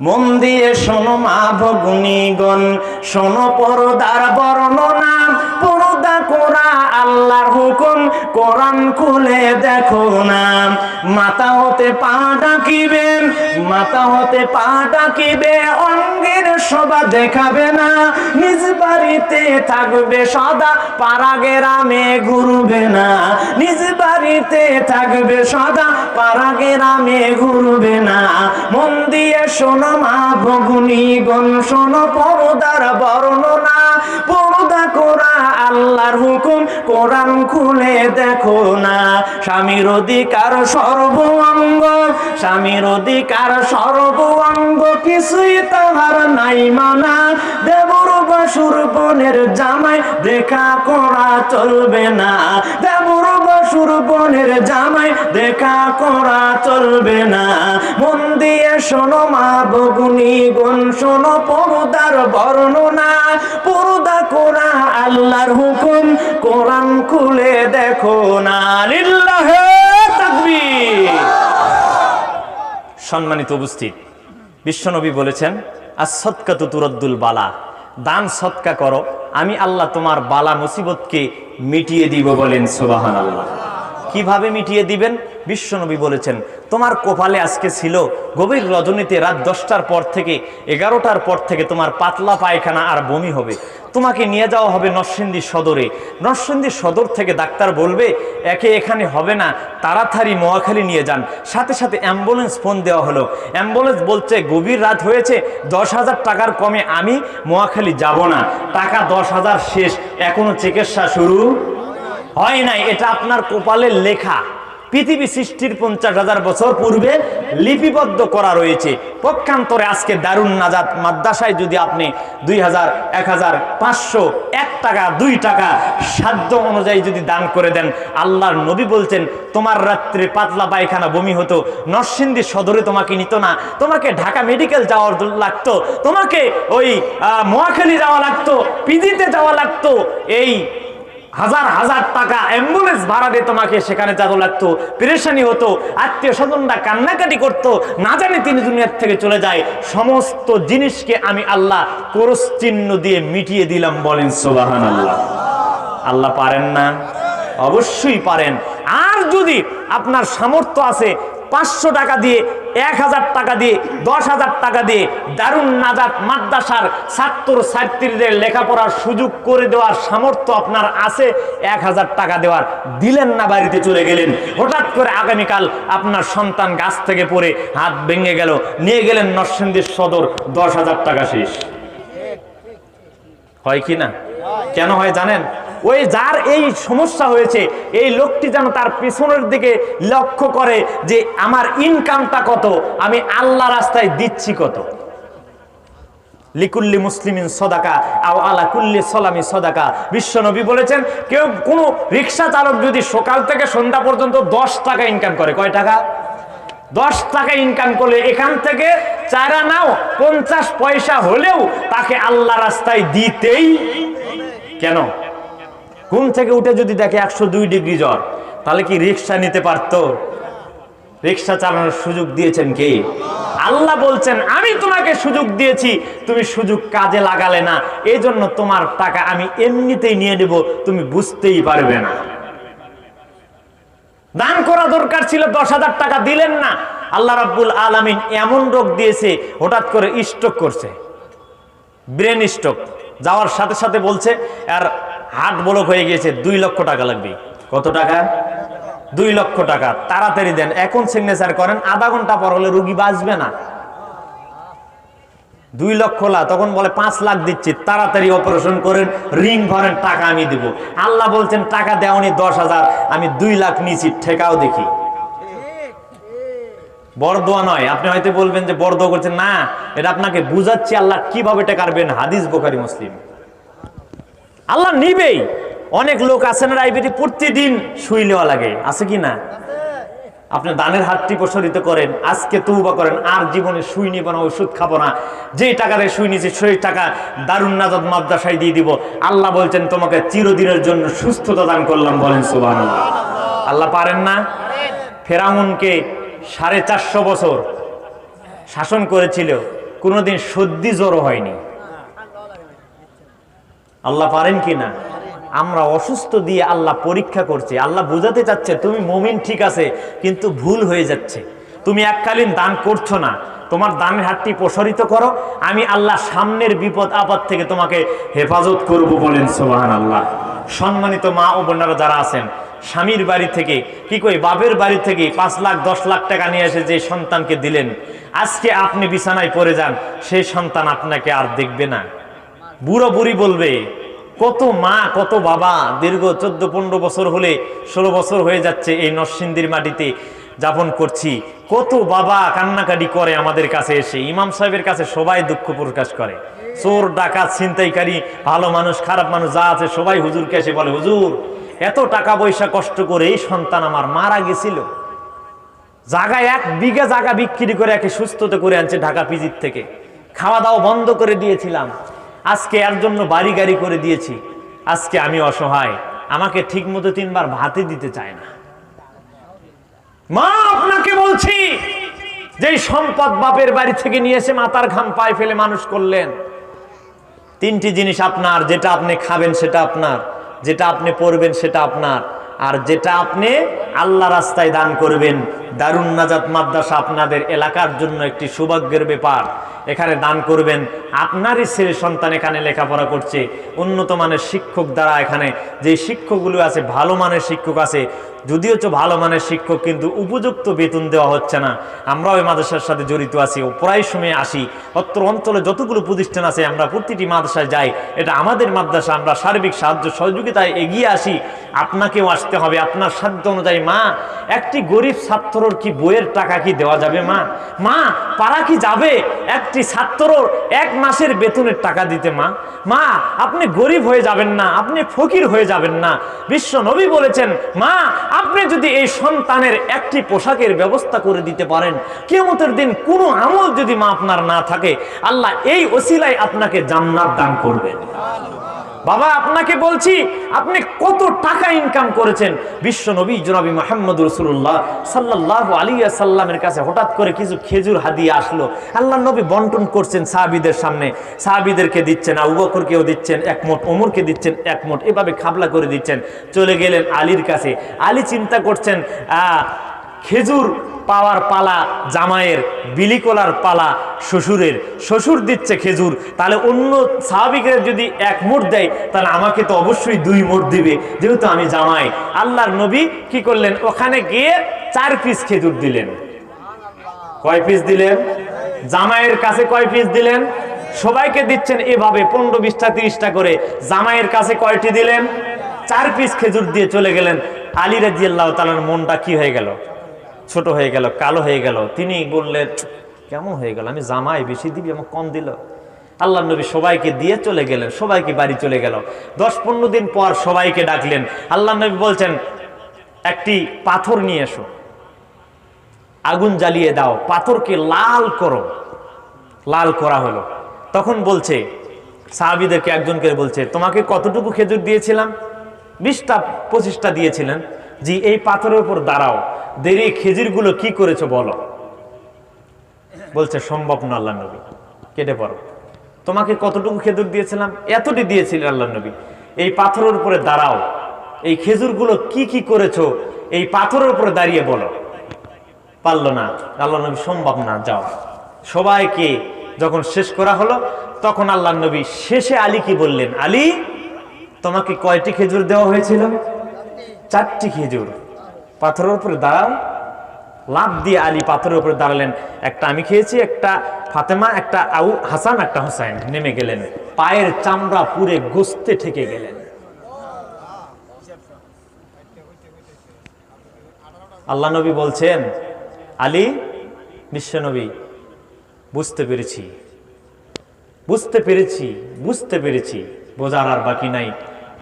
মন দিয়ে শোনো মা ভগুনিগণ শোনো পরদার বর্ণনা কোরা আল্লাহর হুকুম। কোরআন খুলে দেখো না। মাতা হতে পা ডাকিবেন মাতা হতে পা ডাকিবে, অঙ্গের শোভা দেখাবে না। নিজ বাড়িতে থাকবে সদা পাড়া গেরামে ঘুরবে না। নিজ বাড়িতে থাকবে সদা পাড়া গেরামে ঘুরবে না। মন দিয়ে শোনো মা ভগুনি গণ, শোনো পরদার বর্ণনা। আল্লাহর হুকুম কোরআন খুলে দেখো না। স্বামীর অধিকার সর্ব অঙ্গ স্বামীর অধিকার সর্ব অঙ্গ কিছুই তাহার নাই মানা। দেবর বাসুর বোনের জামাই দেখা করা চলবে না। দেবর বাসুর বোনের জামাই দেখা করা চলবে না। মন দিয়ে শোনো মা বগুনি গুণ শোনো পরদার বর্ণনা। কোরা আল্লাহর হুকুম কোরআন খুলে দেখো সম্মানিত উপস্থিত, বিশ্বনবী বলেছেন আর সৎকা তো তুরদ্দুল বালা দান সৎকা করো, আমি আল্লাহ তোমার বালা মুসিবতকে মিটিয়ে দিব বলেন সুবাহান আল্লাহ কীভাবে মিটিয়ে দিবেন? বিশ্বনবী বলেছেন, তোমার কপালে আজকে ছিল গভীর রজনীতে রাত দশটার পর থেকে, এগারোটার পর থেকে তোমার পাতলা পায়খানা আর বমি হবে। তোমাকে নিয়ে যাওয়া হবে নরসিংদী সদরে। নরসিংদী সদর থেকে ডাক্তার বলবে, একে এখানে হবে না, তাড়াতাড়ি মোয়াখালী নিয়ে যান। সাথে সাথে অ্যাম্বুলেন্স ফোন দেওয়া হলো। অ্যাম্বুলেন্স বলছে, গভীর রাত হয়েছে, দশ হাজার টাকার কমে আমি মোয়াখালী যাব না। টাকা দশ হাজার শেষ, এখনও চিকিৎসা শুরু হয় নাই। এটা আপনার কপালের লেখা। পৃথিবী সৃষ্টির পঞ্চাশ হাজার বছর পূর্বে লিপিবদ্ধ করা রয়েছে। পক্ষান্তরে আজকে দারুণ নাজাত মাদ্রাসায় যদি আপনি দুই হাজার, এক হাজার, পাঁচশো, এক টাকা, দুই টাকা সাধ্য অনুযায়ী যদি দান করে দেন, আল্লাহর নবী বলছেন, তোমার রাত্রে পাতলা পায়খানা বমি হতো, নরসিংদী সদরে তোমাকে নিত না, তোমাকে ঢাকা মেডিকেল যাওয়ার লাগতো, তোমাকে ওই মহাখালী যাওয়া লাগতো, পিজিতে যাওয়া লাগতো। এই হাজার হাজার টাকা অ্যাম্বুলেন্স ভাড়া দিয়ে তোমাকে সেখানে যাওয়া লাগতো, পেরেশানি হতো, আত্মীয় স্বজনরা কান্নাকাটি করতো। না জানি তিনি দুনিয়ার থেকে চলে যায়। সমস্ত জিনিসকে আমি আল্লাহ কোরস চিহ্ন দিয়ে মিটিয়ে দিলাম বলেন সোবাহান আল্লাহ আল্লাহ পারেন না? অবশ্যই পারেন। আর যদি আপনার সামর্থ্য আছে পাঁচশো টাকা দিয়ে, এক হাজার টাকা দিয়ে, দশ হাজার টাকা দিয়ে দারুণ নাজাত মাদ্রাসার ছাত্র ছাত্রীদের লেখাপড়ার সুযোগ করে দেওয়ার সামর্থ্য আপনার আছে, এক হাজার টাকা দেওয়ার। দিলেন না বাড়িতে চলে গেলেন। হঠাৎ করে আগামীকাল আপনার সন্তান গাছ থেকে পড়ে হাত ভেঙে গেল। নিয়ে গেলেন নরসিংদীর সদর, দশ হাজার টাকা শেষ। হয় কি না? কেন হয় জানেন? ওই যার এই সমস্যা হয়েছে, এই লোকটি যেন তার পেছনের দিকে লক্ষ্য করে যে আমার ইনকামটা কত, আমি আল্লাহ রাস্তায় দিচ্ছি কত। লিকুল্লি মুসলিমিন সদাকা, আও আলা কুল্লি সলামি সদাকা। বিশ্বনবী বলেছেন, কেউ কোনো রিক্সা চালক যদি সকাল থেকে সন্ধ্যা পর্যন্ত দশ টাকা ইনকাম করে, কয় টাকা? দশ টাকা ইনকাম করলে এখান থেকে চারা নাও, পঞ্চাশ পয়সা হলেও তাকে আল্লাহ রাস্তায় দিতেই কেন? ঘুম থেকে উঠে যদি দেখে একশো দুই ডিগ্রি জ্বর, তাহলে কি রিক্সা নিতে পারতো? রিক্সা চালানোর সুযোগ দিয়েছেন কে? আল্লাহ বলছেন, আমি তোমাকে সুযোগ দিয়েছি, তুমি সুযোগ কাজে লাগালে না। এই জন্য তোমার টাকা আমি এমনিতেই নিয়ে নেব, তুমি বুঝতেই পারবে না। দান করা দরকার ছিল, দশ হাজার টাকা দিলেন না। আল্লাহ রাব্বুল আলামিন এমন রোগ দিয়েছে, হঠাৎ করে স্ট্রোক করছে। ব্রেন স্ট্রোক যাওয়ার সাথে সাথে বলছে, আর হার্ট ব্লক হয়ে গিয়েছে, দুই লক্ষ টাকা লাগবে। কত টাকা? দুই লক্ষ টাকা। তাড়াতাড়ি দেন, এখন সিগনেচার করেন, আধা ঘণ্টা পর হলে রুগী বাঁচবে না। দুই লক্ষ লা, তখন বলে পাঁচ লাখ দিচ্ছি, তাড়াতাড়ি অপারেশন করেন রিং ভরেন, টাকা আমি দিব। আল্লাহ বলছেন, টাকা দেওয়ানি দশ হাজার, আমি দুই লাখ নিয়েছি, ঠেকাও দেখি। বরদোয়া নয়, আপনি হয়তো বলবেন যে বরদোয়া করছেন, না, এটা আপনাকে বুঝাচ্ছি, আল্লাহ কীভাবে টেকারবেন হাদিস বোখারি, মুসলিম। আল্লাহ নিবেই। অনেক লোক আছে না ডায়াবেটিস প্রতিদিন সুই নেওয়া লাগে। আছে কি না? আপনি দানের হাতটি প্রসারিত করেন, আজকে তৌবা করেন, আর জীবনে সুই নিব না, ওষুধ খাব না। যেই টাকাতে সুই নিয়েছি সেই টাকা দারুণ নাজাদ মাদ্রাসায় দিয়ে দিব। আল্লাহ বলছেন, তোমাকে চিরদিনের জন্য সুস্থতা দান করলাম, বলেন সুবাহ আল্লাহ পারেন না? ফেরাউনকে সাড়ে চারশো বছর শাসন করেছিল, কোনোদিন সর্দি জ্বরও হয়নি। আল্লাহ পারেন কি না আমরা অসুস্থ দিয়ে আল্লাহ পরীক্ষা করছে। আল্লাহ বোঝাতে চাচ্ছে, তুমি মমিন ঠিক আছে, কিন্তু ভুল হয়ে যাচ্ছে। তুমি এককালীন দান করছ না। তোমার দানের হাতটি প্রসারিত করো। আমি আল্লাহ সামনের বিপদ, আপদ থেকে তোমাকে হেফাজত করব বলেন সোহান আল্লাহ সম্মানিত মা ও বোনেরা যারা আছেন, স্বামীর বাড়ি থেকে, কি কই, বাপের বাড়ি থেকে পাঁচ লাখ, দশ লাখ টাকা নিয়ে এসে যে সন্তানকে দিলেন, আজকে আপনি বিছানায় পড়ে যান, সেই সন্তান আপনাকে আর দেখবে না। বুড়ো বুড়ি বলবে, কত মা, কত বাবা, দীর্ঘ চোদ্দ পনেরো বছর হলে ষোলো বছর হয়ে যাচ্ছে এই নরসিংদীর মাটিতে যাপন করছি। কত বাবা কান্নাকাটি করে আমাদের কাছে এসে। ইমাম সাহেবের কাছে সবাই দুঃখ প্রকাশ করে। চোর, ডাকাত, ছিনতাইকারী, ভালো মানুষ, খারাপ মানুষ যা আছে সবাই হুজুরকে এসে বলে, হুজুর, এত টাকা পয়সা কষ্ট করে এই সন্তান আমার মারা গেছিল। জায়গায় এক বিঘা জায়গা বিক্রি করে একে সুস্থতে করে আনছে ঢাকা পিজির থেকে। খাওয়া দাওয়া বন্ধ করে দিয়েছিলাম। আজকে এর জন্য বাড়ি গাড়ি করে দিয়েছি। আজকে আমি অসহায়। আমাকে ঠিক মতো তিনবার ভাতে দিতে চায় না। মা, আপনাকে বলছি যে সম্পদ বাপের বাড়ি থেকে নিয়ে এসে মাথার ঘাম পায়ে ফেলে মানুষ করলেন, তিনটি জিনিস আপনার, যেটা আপনি খাবেন সেটা আপনার, যেটা আপনি পরবেন সেটা আপনার, আর যেটা আপনি আল্লাহ রাস্তায় দান করবেন দারুণ নাজাত মাদ্রাসা আপনাদের এলাকার জন্য একটি সৌভাগ্যের ব্যাপার। এখানে দান করবেন। আপনারই ছেলে সন্তান এখানে লেখাপড়া করছে। উন্নত মানের শিক্ষক দ্বারা এখানে যে শিক্ষকগুলো আছে, ভালো মানের শিক্ষক আছে, যদিও তো ভালো মানের শিক্ষক, কিন্তু উপযুক্ত বেতন দেওয়া হচ্ছে না। আমরাও এই মাদ্রাসার সাথে জড়িত আছি ও প্রায় সময় আসি। অত্র অঞ্চলে যতগুলো প্রতিষ্ঠান আছে, আমরা প্রতিটি মাদ্রাসায় যাই। এটা আমাদের মাদ্রাসা, আমরা সার্বিক সাহায্য সহযোগিতায় এগিয়ে আসি। আপনাকেও আসতে হবে। আপনার সাধ্য অনুযায়ী, মা, একটি গরিব ছাত্রর কি বইয়ের টাকা কি দেওয়া যাবে, মা? মা পারা কি যাবে? একটি ছাত্রর এক মাসের বেতনের টাকা দিতে, মা। মা, আপনি গরিব হয়ে যাবেন না, আপনি ফকির হয়ে যাবেন না। বিশ্ব নবী বলেছেন, মা, আপনি যদি এই সন্তানের একটি পোশাকের ব্যবস্থা করে দিতে পারেন কেমতের দিন কোনো আমল যদি মা আপনার না থাকে, আল্লাহ এই ওসিলায় আপনাকে জান্নাত দান করবেন। বাবা, আপনাকে বলছি, আপনি কত টাকা ইনকাম করেছেন? বিশ্ব নবী জনাবি মোহাম্মদ রসুল্লাহ সাল্লাহ আলিয়া সাল্লামের কাছে হঠাৎ করে কিছু খেজুর হাদিয়ে আসলো। আল্লাহ নবী বন্টন করছেন সাহাবিদের সামনে। সাহাবিদেরকে দিচ্ছেন, আবু বকরকেও দিচ্ছেন একমোট ওমরকে দিচ্ছেন একমোট এভাবে খাবলা করে দিচ্ছেন। চলে গেলেন আলীর কাছে। আলী চিন্তা করছেন খেজুর পাওয়ার পালা, জামাইয়ের বিলিকলার পালা, শ্বশুরের, শ্বশুর দিচ্ছে খেজুর। তাহলে অন্য স্বাভাবিকের যদি এক মোট দেয়, তাহলে আমাকে তো অবশ্যই দুই মোট দিবে। যেহেতু আমি জামাই। আল্লাহর নবী কি করলেন? ওখানে গিয়ে চার পিস খেজুর দিলেন। কয় পিস দিলেন? জামাইয়ের কাছে কয় পিস দিলেন? সবাইকে দিচ্ছেন এভাবে পনেরো বিশটা, তিরিশটা করে। জামাইয়ের কাছে কয়টি দিলেন? চার পিস খেজুর দিয়ে চলে গেলেন। আলী রাজি আল্লাহ তালার মনটা কি হয়ে গেল? ছোট হয়ে গেল, কালো হয়ে গেল, তিনি বললেন কেমন হয়ে গেল? আমি জামাই, বেশি দিবি আমার কম দিল। আল্লাহ নবী সবাইকে দিয়ে চলে গেলেন, সবাইকে বাড়ি চলে গেল। দশ পনেরো দিন পর সবাইকে ডাকলেন। আল্লাহ নবী বলছেন, একটি পাথর নিয়ে এসো, আগুন জ্বালিয়ে দাও, পাথরকে লাল করো। লাল করা হলো। তখন বলছে, সাহাবিদেরকে একজনকে বলছে, তোমাকে কতটুকু খেজুর দিয়েছিলাম? বিশটা পঁচিশটা দিয়েছিলেন, জি, এই পাথরের উপর দাঁড়াও। দেরি খেজুরগুলো কি করেছ বলো? বলছে, সম্ভব না আল্লাহ নবী। কেটে পড়ো। তোমাকে কতটুকু খেজুর দিয়েছিলাম? এতটি দিয়েছিলেন আল্লাহ নবী। এই পাথরের উপরে দাঁড়াও। এই খেজুরগুলো কি কি করেছ? এই পাথরের উপরে দাঁড়িয়ে বলো। পারল না। আল্লাহ নবী, সম্ভব না, যাও। সবাইকে যখন শেষ করা হলো, তখন আল্লাহ নবী শেষে আলী কি বললেন, আলী, তোমাকে কয়টি খেজুর দেওয়া হয়েছিল? চারটি খেজুর। পাথরের উপরে দাঁড়াও। লাভ দিয়ে আলী পাথরের উপরে দাঁড়ালেন। একটা আমি খেয়েছি, একটা ফাতেমা, একটা আউ হাসান, একটা হোসাইন। নেমে গেলেন। পায়ের চামড়া পুরে গোস্তে ঠেকে গেলেন। আল্লাহ নবী বলছেন, আলী বিশ্বনবী বুঝতে পেরেছি। বুঝতে পেরেছি বুঝতে পেরেছি। বোঝার আর বাকি নাই।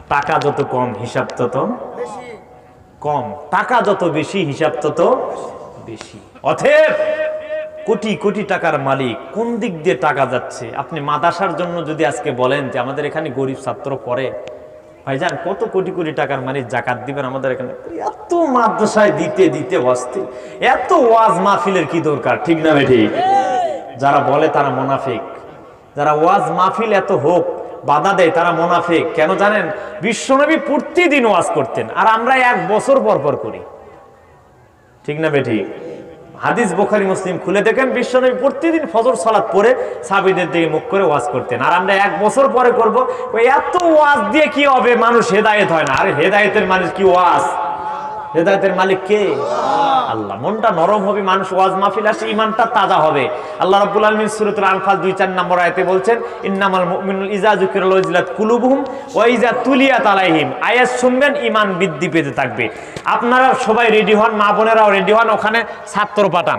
টাকা যত কম, হিসাব তত কম, টাকা যত বেশি, হিসাব তত বেশি। অথেব কোটি কোটি টাকার মালিক, কোন দিক দিয়ে টাকা যাচ্ছে? আপনি মাদাসার জন্য যদি আজকে বলেন যে আমাদের এখানে গরিব ছাত্র পড়ে, ভাইজান, কত কোটি কোটি টাকার মালিক জাকাত দিবেন আমাদের এখানে? এত মাদ্রাসায় দিতে দিতে বসতে এত ওয়াজ মাহফিলের কি দরকার? ঠিক না ঠিক? যারা বলে তারা মোনাফিক। যারা ওয়াজ মাহফিল এত হোক বাধা দেয়, তারা মোনাফিক। কেন জানেন? বিশ্বনবী প্রতিদিন ওয়াজ করতেন, আর আমরা এক বছর পর পর করি। ঠিক না বেঠি? হাদিস বোখারি, মুসলিম খুলে দেখেন, বিশ্বনবী প্রতিদিন ফজর সালাত পরে সাবিদের দিকে মুখ করে ওয়াজ করতেন। আর আমরা এক বছর পরে করব, ওই এত ওয়াজ দিয়ে কি হবে? মানুষ হেদায়েত হয় না। আরে হেদায়েতের মানুষ কি ওয়াজ? হেদায়েতের মালিক কে? আল্লাহ, মনটা নরম হবে, মানুষ ওয়াজ মাহফিল আসে ইমানটা তাজা হবে। আল্লাহ রাব্বুল আলামিন সূরাতুল আনফাল 2 4 নম্বর আয়াতে বলছেন, ইন্নামাল মুমিনুল ইজা যুকিরাল ওয়াজিলাত কুলুবুহুম ওয়া ইজা তুলিয়াত আলাইহিম। আয়াত শুনবেন ইমান বৃদ্ধি পেতে থাকবে। আপনারা সবাই রেডি হন, মা বোনেরাও রেডি হন, ওখানে ছাত্র পাঠান।